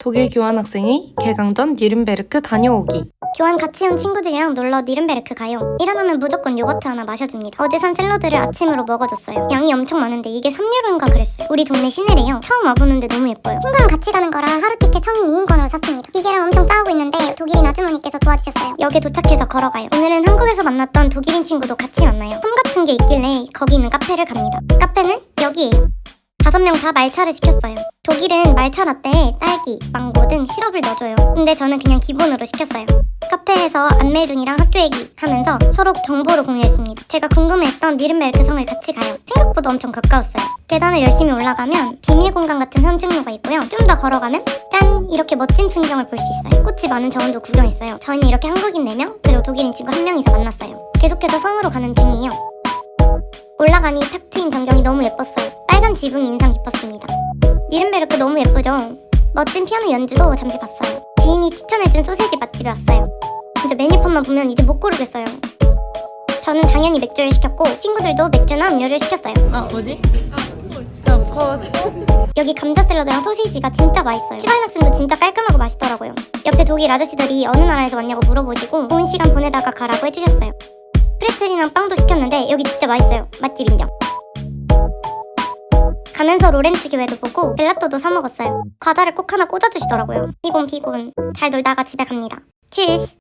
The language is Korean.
독일 교환학생이 개강전 뉘른베르크 다녀오기. 교환 같이 온 친구들이랑 놀러 니른베르크 가요. 일어나면 무조건 요거트 하나 마셔줍니다. 어제 산 샐러드를 아침으로 먹어줬어요. 양이 엄청 많은데 이게 3유로인가 그랬어요. 우리 동네 시내래요. 처음 와보는데 너무 예뻐요. 친구랑 같이 가는 거라 하루 티켓 성인 2인권으로 샀습니다. 기계랑 엄청 싸우고 있는데 독일인 아주머니께서 도와주셨어요. 역에 도착해서 걸어가요. 오늘은 한국에서 만났던 독일인 친구도 같이 만나요. 섬 같은 게 있길래 거기 있는 카페를 갑니다. 카페는 여기예요. 다섯 명 다 말차를 시켰어요. 독일은 말차 라떼에 딸기, 망고 등 시럽을 넣어줘요. 근데 저는 그냥 기본으로 시켰어요. 카페에서 안멜둔이랑 학교 얘기 하면서 서로 정보를 공유했습니다. 제가 궁금해했던 니른베르크 성을 같이 가요. 생각보다 엄청 가까웠어요. 계단을 열심히 올라가면 비밀 공간 같은 산책로가 있고요. 좀 더 걸어가면 짠! 이렇게 멋진 풍경을 볼 수 있어요. 꽃이 많은 정원도 구경했어요. 저희는 이렇게 한국인 4명, 그리고 독일인 친구 1명이서 만났어요. 계속해서 성으로 가는 중이에요. 올라가니 탁 트인 전경이 너무 예뻤어요. 빨간 지붕이 인상 깊었습니다. 니른베르크 너무 예쁘죠? 멋진 피아노 연주도 잠시 봤어요. 지인이 추천해준 소세지 맛집에 왔어요. 진짜 메뉴판만 보면 이제 못 고르겠어요. 저는 당연히 맥주를 시켰고 친구들도 맥주나 음료를 시켰어요. 아, 뭐지? 여기 감자 샐러드랑 소시지가 진짜 맛있어요. 시바인학생도 진짜 깔끔하고 맛있더라고요. 옆에 독일 아저씨들이 어느 나라에서 왔냐고 물어보시고 좋은 시간 보내다가 가라고 해주셨어요. 프레첼이랑 빵도 시켰는데 여기 진짜 맛있어요. 맛집 인정. 가면서 로렌츠 교회도 보고 젤라또도 사 먹었어요. 과자를 꼭 하나 꽂아주시더라고요. 비곤 비곤. 잘 놀다가 집에 갑니다. 츄스.